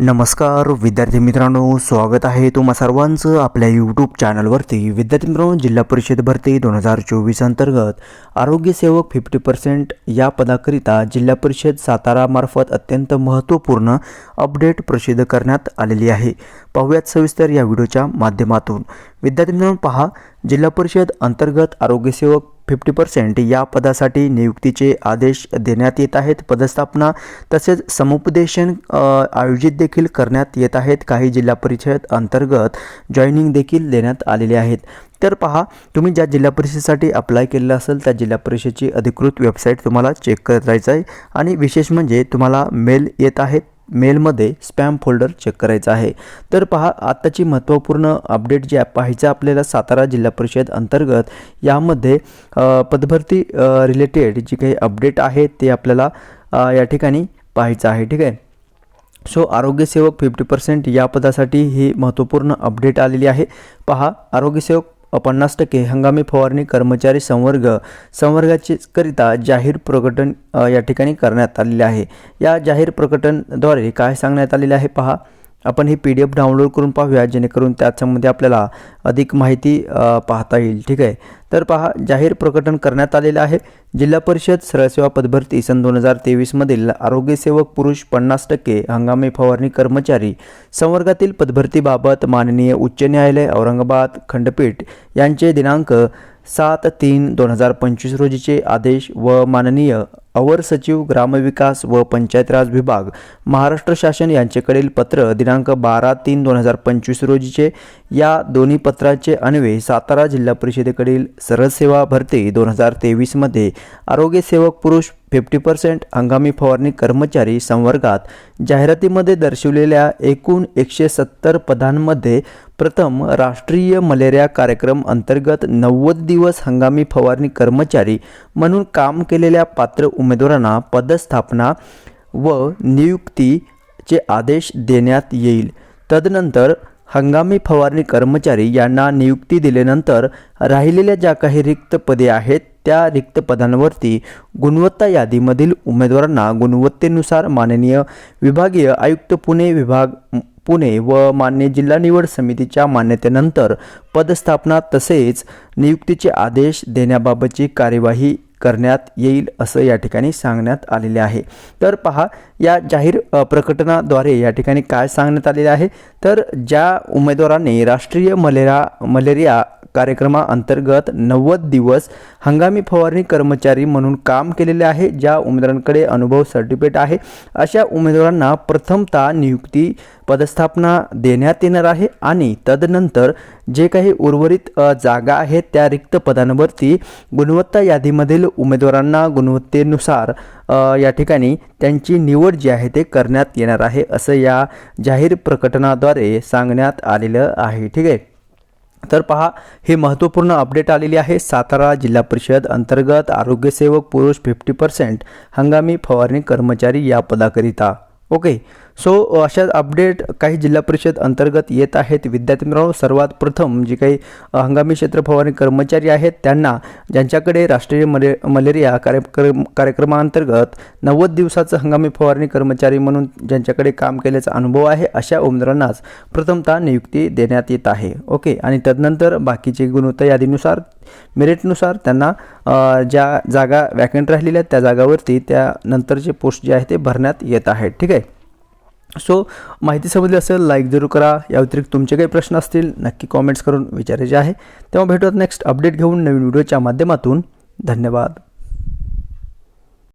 नमस्कार विद्यार्थी मित्रांनो स्वागत आहे तुम्हा सर्वांचं आपल्या यूट्यूब चॅनलवरती विद्यार्थी मित्रांनो जिल्हा परिषद भरती दोन हजार चोवीस अंतर्गत आरोग्यसेवक फिफ्टी पर्सेंट या पदाकरिता जिल्हा परिषद सातारामार्फत अत्यंत महत्त्वपूर्ण अपडेट प्रसिद्ध करण्यात आलेली आहे. पाहूयात सविस्तर या व्हिडिओच्या माध्यमातून. विद्यार्थी मित्रांनो पहा जिल्हा परिषद अंतर्गत आरोग्यसेवक फिफ्टी पर्सेंट या पदासाठी नियुक्तीचे आदेश देण्यात येत आहेत. पदस्थापना तसेच समुपदेशन आयोजित देखील करण्यात येत आहेत. काही जिल्हा परिषद अंतर्गत जॉईनिंग देखील देण्यात आलेले आहेत. तर पहा तुम्ही ज्या जिल्हा परिषदेसाठी अप्लाय केलेलं असेल त्या जिल्हा परिषदेची अधिकृत वेबसाईट तुम्हाला चेक करायचं आहे. आणि विशेष म्हणजे तुम्हाला मेल येत आहेत. मेलमध्ये स्पॅम फोल्डर चेक करायचा आहे. तर पहा आत्ताची महत्त्वपूर्ण अपडेट जी पाहायचं आपल्याला सातारा जिल्हा परिषद अंतर्गत यामध्ये पदभरती रिलेटेड जी काही अपडेट आहे ते आपल्याला या ठिकाणी पाहायचं आहे ठीक आहे? सो आरोग्यसेवक फिफ्टी पर्सेंट या पदासाठी ही महत्त्वपूर्ण अपडेट आलेली आहे. पहा आरोग्यसेवक पन्नास टक्के हंगामी फवारणी कर्मचारी संवर्ग संवर्गाचे करिता जाहीर प्रकटन या ठिकाणी करण्यात आलेले आहे. या जाहीर प्रकटनद्वारे काय सांगण्यात आलेले आहे? पहा. आपण ही पी डी एफ डाउनलोड करून पाहूया जेणेकरून त्याच्यामध्ये आपल्याला अधिक माहिती पाहता येईल. ठीक आहे? तर पहा जाहीर प्रकटन करण्यात आलेलं आहे. जिल्हा परिषद सरळसेवा पदभरती सन दोन हजार तेवीसमधील आरोग्यसेवक पुरुष पन्नास टक्के हंगामी फवारणी कर्मचारी संवर्गातील पदभरतीबाबत माननीय उच्च न्यायालय औरंगाबाद खंडपीठ यांचे दिनांक सात तीन दोन हजार पंचवीस रोजीचे आदेश व माननीय अवर सचिव ग्रामविकास व पंचायत राज विभाग महाराष्ट्र शासन यांच्याकडील पत्र दिनांक बारा तीन दोन हजार पंचवीस रोजीचे या दोन्ही पत्राचे अन्वये सातारा जिल्हा परिषदेकडील सरळ सेवा भरती दोन हजार तेवीसमध्ये आरोग्यसेवक पुरुष फिफ्टी पर्सेंट हंगामी फवारणी कर्मचारी संवर्गात जाहिरातीमध्ये दर्शवलेल्या एकूण एकशे सत्तर पदांमध्ये प्रथम राष्ट्रीय मलेरिया कार्यक्रम अंतर्गत नव्वद दिवस हंगामी फवारणी कर्मचारी म्हणून काम केलेल्या पात्र उमेदवारांना पदस्थापना व नियुक्तीचे आदेश देण्यात येईल. तदनंतर हंगामी फवारणी कर्मचारी यांना नियुक्ती दिल्यानंतर राहिलेल्या ज्या काही रिक्त पदे आहेत त्या रिक्त पदांवरती गुणवत्ता यादीमधील उमेदवारांना गुणवत्तेनुसार माननीय विभागीय आयुक्त पुणे विभाग पुणे व मान्य जिल्हा निवड समितीच्या मान्यतेनंतर पदस्थापना तसेच नियुक्तीचे आदेश देण्याबाबतची कार्यवाही करण्यात येईल असं या ठिकाणी सांगण्यात आलेले आहे. तर पहा या जाहीर प्रकटनाद्वारे या ठिकाणी काय सांगण्यात आलेले आहे? तर ज्या उमेदवारांनी राष्ट्रीय मलेरा मलेरिया कार्यक्रमाअंतर्गत नव्वद दिवस हंगामी फवारणी कर्मचारी म्हणून काम केलेले आहे ज्या उमेदवारांकडे अनुभव सर्टिफिकेट आहे. अशा उमेदवारांना प्रथमतः नियुक्ती पदस्थापना देण्यात येणार आहे आणि तदनंतर जे काही उर्वरित जागा आहेत त्या रिक्त पदांवरती गुणवत्ता यादीमधील उमेदवारांना गुणवत्तेनुसार या ठिकाणी त्यांची निवड जी आहे ते करण्यात येणार आहे असं या जाहीर प्रकटनाद्वारे सांगण्यात आलेलं आहे. ठीक आहे? तर पहा हे महत्त्वपूर्ण अपडेट आलेली आहे. सातारा जिल्हा परिषद अंतर्गत आरोग्यसेवक पुरुष फिफ्टी पर्सेंट हंगामी फवारणी कर्मचारी या पदाकरिता. ओके सो अशा अपडेट काही जिल्हा परिषद अंतर्गत येत आहेत. विद्यार्थी मित्रांनो सर्वात प्रथम जे काही हंगामी क्षेत्र फवारणी कर्मचारी आहेत त्यांना ज्यांच्याकडे राष्ट्रीय मले मलेरिया कार्यक्रम कार्यक्रमाअंतर्गत नव्वद दिवसाचं हंगामी फवारणी कर्मचारी म्हणून ज्यांच्याकडे काम केल्याचा अनुभव आहे अशा उमेदवारांनाच प्रथमतः नियुक्ती देण्यात येत आहे. ओके आणि तदनंतर बाकीचे गुणवत्ता यादीनुसार मेरिटनुसार त्यांना ज्या जागा वॅकंट राहिलेल्या आहेत त्या जागावरती त्या नंतरचे पोस्ट जे आहे ते भरण्यात येत आहेत. ठीक आहे? सो माहिती समजली असेल लाईक जरूर करा. या व्यतिरिक्त तुमचे काही प्रश्न असतील नक्की कॉमेंट्स करून विचारायचे आहे. तेव्हा भेटूयात नेक्स्ट अपडेट घेऊन नवीन व्हिडिओच्या माध्यमातून. धन्यवाद.